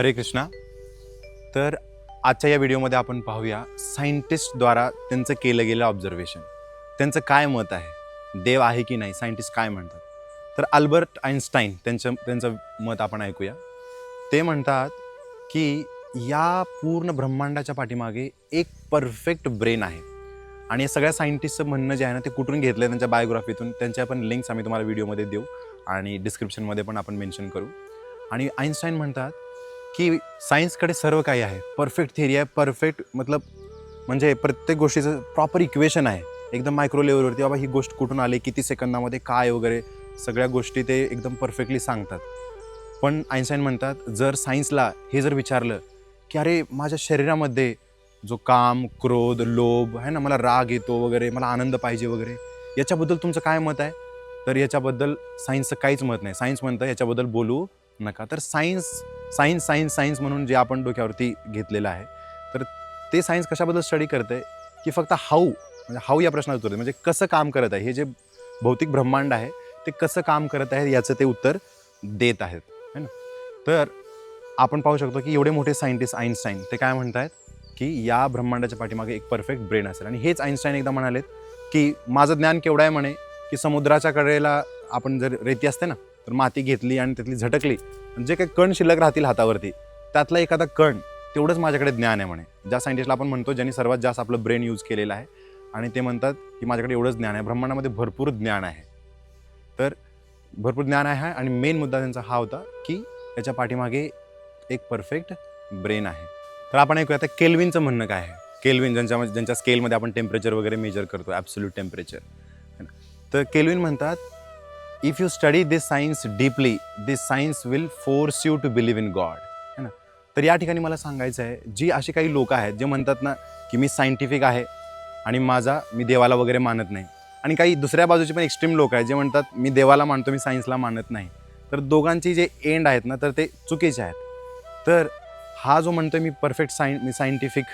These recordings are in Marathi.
हरे कृष्णा. तर आजच्या या व्हिडिओमध्ये आपण पाहूया सायंटिस्टद्वारा त्यांचं केलं गेलं ऑब्झर्वेशन त्यांचं काय मत आहे? देव आहे की नाही? सायंटिस्ट काय म्हणतात? तर अल्बर्ट आईन्स्टाईन त्यांचं त्यांचं मत आपण ऐकूया. ते म्हणतात की या पूर्ण ब्रह्मांडाच्या पाठीमागे एक परफेक्ट ब्रेन आहे. आणि या सगळ्या सायंटिस्टचं म्हणणं जे आहे ना ते कुठून घेतलं आहे त्यांच्या बायोग्राफीतून त्यांच्या पण लिंक्स आम्ही तुम्हाला व्हिडिओमध्ये देऊ. आणि डिस्क्रिप्शनमध्ये पण आपण मेन्शन करू. आणि आईन्स्टाईन म्हणतात की सायन्सकडे सर्व काही आहे. परफेक्ट थिअरी आहे परफेक्ट मतलब म्हणजे प्रत्येक गोष्टीचं प्रॉपर इक्वेशन आहे. एकदम मायक्रो लेवलवरती बाबा ही गोष्ट कुठून आली किती सेकंदामध्ये काय वगैरे सगळ्या गोष्टी ते एकदम परफेक्टली सांगतात. पण आईन्स्टाईन म्हणतात जर सायन्सला हे जर विचारलं की अरे माझ्या शरीरामध्ये जो काम क्रोध लोभ आहे ना मला राग येतो वगैरे मला आनंद पाहिजे वगैरे याच्याबद्दल तुमचं काय मत आहे? तर याच्याबद्दल सायन्सचं काहीच मत नाही. सायन्स म्हणतं याच्याबद्दल बोलू नका. तर सायन्स सायन्स सायन्स सायन्स म्हणून जे आपण डोक्यावरती घेतलेलं आहे. तर ते सायन्स कशाबद्दल स्टडी करते की फक्त हाऊ म्हणजे हाऊ या प्रश्नाचं उत्तर म्हणजे कसं काम करत आहे? हे जे भौतिक ब्रह्मांड आहे ते कसं काम करत आहे याचं ते उत्तर देत आहेत. है ना? तर आपण पाहू शकतो की एवढे मोठे सायंटिस्ट आईन्स्टाईन ते काय म्हणत आहेत की या ब्रह्मांडाच्या पाठीमागे एक परफेक्ट ब्रेन असेल. आणि हेच आईन्स्टाईन एकदा म्हणालेत की माझं ज्ञान केवढं आहे म्हणे की समुद्राच्या कडेला आपण जर रेती असते ना तर माती घेतली आणि त्यातली झटकली जे काही कण शिल्लक राहतील हातावरती त्यातला एखादा कण तेवढंच माझ्याकडे ज्ञान आहे म्हणे. ज्या सायंटिस्टला आपण म्हणतो ज्यांनी सर्वात जास्त आपलं ब्रेन यूज केलेलं आहे आणि ते म्हणतात की माझ्याकडे एवढंच ज्ञान आहे. ब्रह्मांडामध्ये भरपूर ज्ञान आहे. तर भरपूर ज्ञान आहे आणि मेन मुद्दा त्यांचा हा होता की त्याच्या पाठीमागे एक परफेक्ट ब्रेन आहे. तर आपण ऐकूया आता केल्विनचं म्हणणं काय आहे? केल्विन ज्यांच्या ज्यांच्या स्केलमध्ये आपण टेम्परेचर वगैरे मेजर करतो ॲब्सोल्यूट टेम्परेचर तर केल्विन म्हणतात if you study this science deeply this science will force you to believe in God है ना? तर या ठिकाणी मला सांगायचं आहे जी अशी काही लोक आहेत जे म्हणतात ना की मी सायंटिफिक आहे आणि माझा मी देवाला वगैरे मानत नाही. आणि काही दुसऱ्या बाजूचे पण एक्स्ट्रीम लोक आहेत जे म्हणतात मी देवाला मानतो मी सायन्सला मानत नाही. तर दोघांची जे एंड आहेत ना तर ते चुकीचे आहेत. तर हा जो म्हणतो मी परफेक्ट सायन मी सायंटिफिक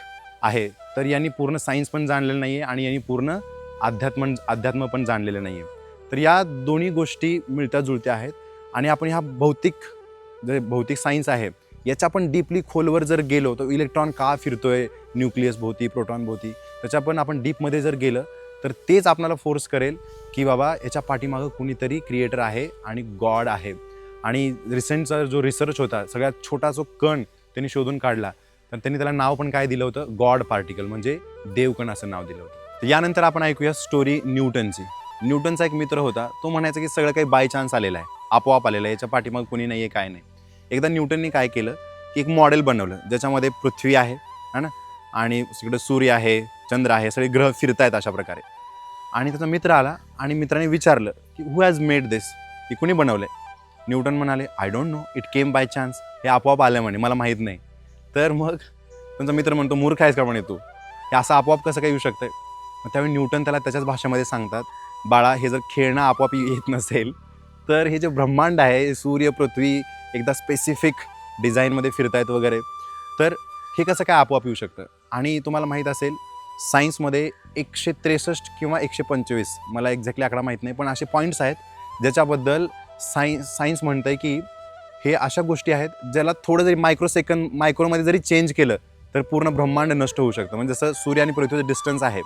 आहे तर यांनी पूर्ण सायन्स पण जाणलेलं नाही आहे आणि यांनी पूर्ण अध्यात्म अध्यात्म पण जाणलेलं नाही आहे तर या दोन्ही गोष्टी मिळत्या जुळत्या आहेत. आणि आपण ह्या भौतिक जे भौतिक सायन्स आहे याच्या पण डीपली खोलवर जर गेलो तर इलेक्ट्रॉन का फिरतोय? न्यूक्लियस भोवती प्रोटॉन भोवती. त्याच्या पण आपण डीपमध्ये जर गेलं तर तेच आपल्याला फोर्स करेल की बाबा याच्या पाठीमागं कुणीतरी क्रिएटर आहे आणि गॉड आहे. आणि रिसेंटचा जो रिसर्च होता सगळ्यात छोटा जो कण त्यांनी शोधून काढला तर त्यांनी त्याला नाव पण काय दिलं होतं? गॉड पार्टिकल म्हणजे देवकण असं नाव दिलं होतं. तर यानंतर आपण ऐकूया स्टोरी न्यूटनची न्यूटनचा एक मित्र होता तो म्हणायचा की सगळं काही बाय चान्स आलेलं आहे. आपोआप आलेलं आहे. याच्या पाठीमाग कुणी नाही आहे काय नाही. एकदा न्यूटनने काय केलं की एक मॉडेल बनवलं ज्याच्यामध्ये पृथ्वी आहे है ना? आणि तिकडे सूर्य आहे चंद्र आहे सगळे ग्रह फिरतायत अशा प्रकारे. आणि त्याचा मित्र आला आणि मित्राने विचारलं की हू हॅज मेड दिस की कुणी बनवलं न्यूटन म्हणाले I don't know it came by chance हे आपोआप आलं म्हणे मला माहीत नाही. तर मग त्यांचा मित्र म्हणतो मूर्ख आहेस का म्हणे तू? हे असं आपोआप कसं काय येऊ शकतं मग त्यावेळी न्यूटन त्याला त्याच्याच भाषेमध्ये सांगतात बाळा हे जर खेळणं आपोआप येत नसेल तर हे जे ब्रह्मांड आहे सूर्य पृथ्वी एकदा स्पेसिफिक डिझाईनमध्ये फिरतायत वगैरे तर हे कसं काय आपोआप येऊ शकतं? आणि तुम्हाला माहीत असेल सायन्समध्ये एकशे त्रेसष्ट किंवा एकशे पंचवीस मला एक्झॅक्टली आकडा माहीत नाही पण असे पॉईंट्स आहेत ज्याच्याबद्दल सायन्स सायन्स म्हणतं आहे की हे अशा गोष्टी आहेत ज्याला थोडं जरी मायक्रो सेकंद मायक्रोमध्ये जरी चेंज केलं तर पूर्ण ब्रह्मांड नष्ट होऊ शकतं. म्हणजे जसं सूर्य आणि पृथ्वीचं डिस्टन्स आहे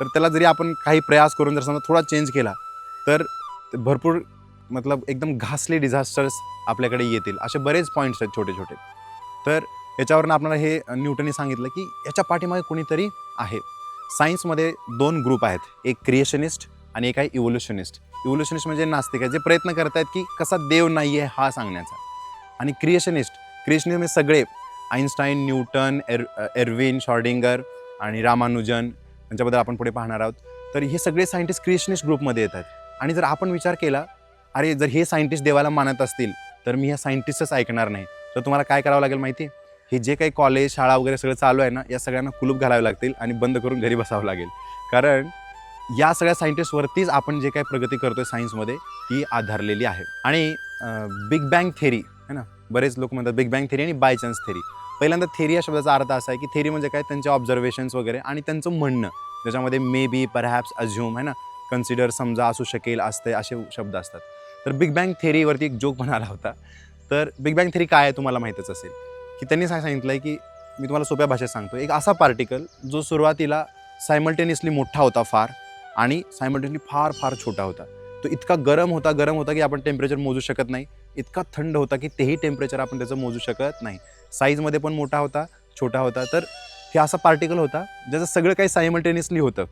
तर त्याला जरी आपण काही प्रयास करून जर समजा थोडा चेंज केला तर भरपूर मतलब एकदम घासले डिझास्टर्स आपल्याकडे येतील. असे बरेच पॉईंट्स आहेत छोटे छोटे तर याच्यावरनं आपल्याला हे न्यूटनने सांगितलं की याच्या पाठीमागे कोणीतरी आहे. सायन्समध्ये दोन ग्रुप आहेत. एक क्रिएशनिस्ट आणि एक आहे इव्होल्युशनिस्ट इव्होल्युशनिस्ट म्हणजे नास्तिक आहे. जे प्रयत्न करत आहेत की कसा देव नाही आहे हा सांगण्याचा. आणि क्रिएशनिस्ट क्रिएशनिस्ट म्हणजे सगळे. Einstein Newton air Erwin Schrodinger आणि रामानुजन त्यांच्याबद्दल आपण पुढे पाहणार आहोत. तर हे सगळे सायंटिस्ट क्रिएशनिस्ट ग्रुपमध्ये येतात आणि जर आपण विचार केला अरे जर हे सायंटिस्ट देवाला मानत असतील तर मी ह्या सायंटिस्टच ऐकणार नाही. तर तुम्हाला काय करावं लागेल माहिती हे जे काही कॉलेज शाळा वगैरे सगळं चालू आहे ना या सगळ्यांना कुलूप घालावे लागतील आणि बंद करून घरी बसावं लागेल. कारण या सगळ्या सायंटिस्टवरतीच आपण जे काही प्रगती करतो आहे सायन्समध्ये ती आधारलेली आहे. आणि बिग बँग थेरी है ना? बरेच लोक म्हणतात बिग बँग थेरी आणि बाय चान्स थेरी पहिल्यांदा थेरी या शब्दाचा अर्थ असा आहे की थेरी म्हणजे काय? त्यांचे ऑब्झर्वेशन्स वगैरे आणि त्यांचं म्हणणं. ज्याच्यामध्ये मे बी परहॅप्स अझ्युम है ना? कन्सिडर समजा असू शकेल असते असे शब्द असतात. तर बिग बँग थेरीवरती एक जोक म्हणाला आला होता. तर बिग बँग थेरी काय आहे तुम्हाला माहीतच असेल. की त्यांनी काय सांगितलं आहे की मी तुम्हाला सोप्या भाषेत सांगतो एक असा पार्टिकल जो सुरुवातीला सायमल्टेनियसली मोठा होता फार आणि सायमल्टेनियसली फार फार छोटा होता. तो इतका गरम होता गरम होता की आपण टेम्परेचर मोजू शकत नाही. इतका थंड होता की तेही टेम्परेचर आपण त्याचं मोजू शकत नाही. साईजमध्ये पण मोठा होता छोटा होता. तर हे असा पार्टिकल होता ज्याचं सगळं काही सायमल्टेनियसली होतं.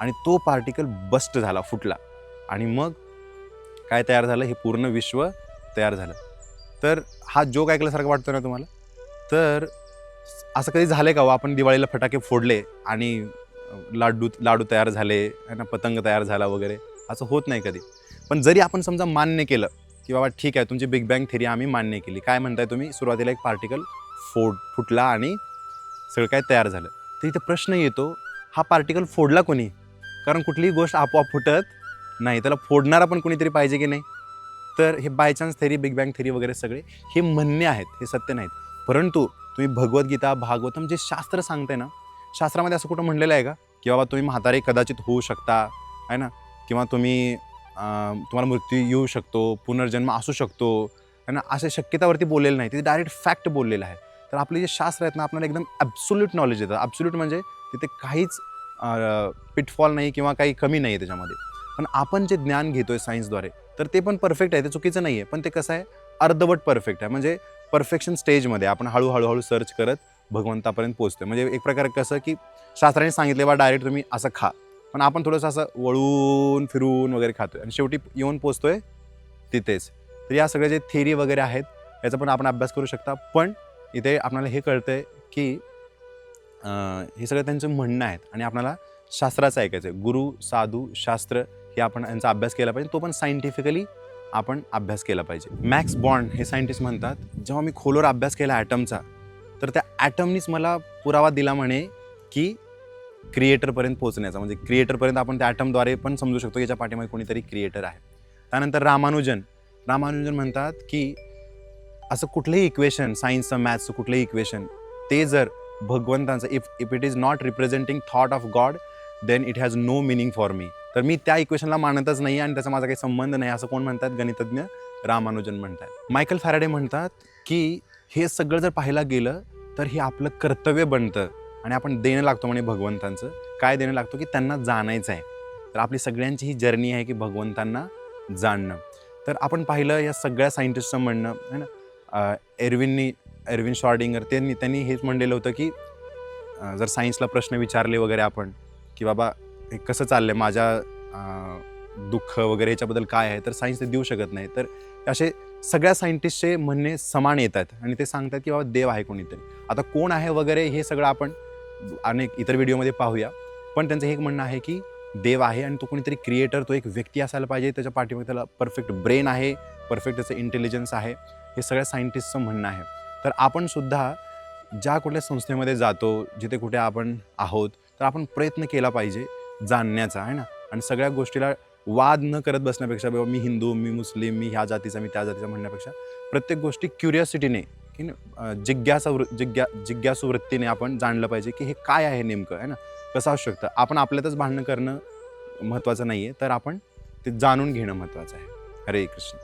आणि तो पार्टिकल बस्ट झाला फुटला. आणि मग काय तयार झालं? हे पूर्ण विश्व तयार झालं. तर हा जोक ऐकल्यासारखं वाटतो ना तुम्हाला? तर असं कधी झालं का हो? आपण दिवाळीला फटाके फोडले आणि लाडू लाडू तयार झाले ना? पतंग तयार झाला वगैरे. असं होत नाही कधी. पण जरी आपण समजा मान्य केलं की बाबा ठीक आहे तुमची बिग बँग थेरी आम्ही मान्य केली. काय म्हणताय तुम्ही? सुरुवातीला एक पार्टिकल फोड फुटला आणि सगळं काय तयार झालं. तर इथं प्रश्न येतो हा पार्टिकल फोडला कोणी? कारण कुठलीही गोष्ट आपोआप फुटत नाही. त्याला फोडणारा पण कोणीतरी पाहिजे की नाही? तर हे by chance theory big bang theory वगैरे सगळे हे म्हणणे आहेत हे सत्य नाहीत. परंतु तुम्ही भगवद्गीता भागवतम जे शास्त्र सांगते ना शास्त्रामध्ये असं कुठं म्हणलेलं आहे का? की बाबा तुम्ही म्हातारे कदाचित होऊ शकता आहे ना? किंवा तुम्ही तुम्हाला मृत्यू येऊ शकतो पुनर्जन्म असू शकतो. आहे ना अशा शक्यतावरती बोललेलं नाही. तिथे डायरेक्ट फॅक्ट बोललेलं आहे. तर आपले जे शास्त्र आहेत ना आपल्याला एकदम ॲब्सोल्यूट नॉलेज येतं. ॲब्सोल्यूट म्हणजे तिथे काहीच पिटफॉल नाही किंवा काही कमी नाही आहे त्याच्यामध्ये. पण आपण जे ज्ञान घेतो आहे सायन्सद्वारे तर ते पण परफेक्ट आहे. ते चुकीचं नाही आहे. पण ते कसं आहे? अर्धवट परफेक्ट आहे. म्हणजे परफेक्शन स्टेजमध्ये आपण हळूहळू हळू सर्च करत भगवंतापर्यंत पोहोचतोय. म्हणजे एक प्रकारे कसं की शास्त्राने सांगितले बा डायरेक्ट तुम्ही असं खा. पण आपण थोडंसं असं वळून फिरून वगैरे खातोय. आणि शेवटी येऊन पोचतोय तिथेच. तर या सगळ्या जे थेरी वगैरे आहेत याचा पण आपण अभ्यास करू शकता. पण इथे आपल्याला हे कळतंय की हे सगळं त्यांचं म्हणणं आहेत आणि आपल्याला शास्त्राचं ऐकायचं आहे गुरु साधू शास्त्र हे आपण यांचा अभ्यास केला पाहिजे. तो पण सायंटिफिकली आपण अभ्यास केला पाहिजे. मॅक्स बॉन्ड हे सायंटिस्ट म्हणतात जेव्हा मी खोलवर अभ्यास केला ॲटमचा तर त्या ॲटमनीच मला पुरावा दिला म्हणे की क्रिएटरपर्यंत पोहोचण्याचा म्हणजे क्रिएटरपर्यंत आपण त्या ॲटमद्वारे पण समजू शकतो याच्या पाठीमागे कोणीतरी क्रिएटर आहे. त्यानंतर रामानुजन. रामानुजन म्हणतात की असं कुठलंही इक्वेशन सायन्सचं मॅथ्सचं कुठलंही इक्वेशन ते जर भगवंतांचं if if it is not representing thought of God then it has no meaning for me तर मी त्या इक्वेशनला मानतच नाही आणि त्याचा माझा काही संबंध नाही असं कोण म्हणतात? गणितज्ञ रामानुजन म्हणतात. मायकल फॅराडे म्हणतात की हे सगळं जर पाहायला गेलं तर हे आपलं कर्तव्य बनतं. आणि आपण देणं लागतो म्हणे भगवंतांचं. काय देणं लागतो की त्यांना जाणायचं आहे. तर आपली सगळ्यांची ही जर्नी आहे की भगवंतांना जाणणं. तर आपण पाहिलं या सगळ्या सायंटिस्टचं म्हणणं आहे ना? एरविननी एरविन शॉर्डिंगर त्यांनी त्यांनी हेच म्हणलेलं होतं की जर सायन्सला प्रश्न विचारले वगैरे आपण की बाबा हे कसं चाललं आहे माझ्या दुःख वगैरे ह्याच्याबद्दल काय आहे तर सायन्स ते देऊ शकत नाही. तर असे सगळ्या सायंटिस्टचे म्हणणे समान येतात आणि ते सांगतात की बाबा देव आहे कोणीतरी. आता कोण आहे वगैरे हे सगळं आपण अनेक इतर व्हिडिओमध्ये पाहूया. पण त्यांचं हे एक म्हणणं आहे की देव आहे आणि तो कोणीतरी क्रिएटर तो एक व्यक्ती असायला पाहिजे. त्याच्या पाठीमागे त्याला परफेक्ट ब्रेन आहे परफेक्ट त्याचं इंटेलिजन्स आहे. हे सगळ्या सायंटिस्टचं म्हणणं आहे. तर आपण सुद्धा ज्या कुठल्या संस्थेमध्ये जातो जिथे कुठे आपण आहोत तर आपण प्रयत्न केला पाहिजे जाणण्याचा आहे ना? आणि सगळ्या गोष्टीला वाद न करत बसण्यापेक्षा बाबा मी हिंदू मी मुस्लिम मी ह्या जातीचा मी त्या जातीचा म्हणण्यापेक्षा प्रत्येक गोष्टी क्युरियोसिटीने की जिज्ञासा वृ जिज्ञा जिज्ञासू वृत्तीने आपण जाणलं पाहिजे की हे काय आहे नेमकं आहे ना? कसं असू शकतं? आपण आपल्यातच भांडणं करणं महत्त्वाचं नाही आहे तर आपण ते जाणून घेणं महत्त्वाचं आहे. हरे कृष्ण.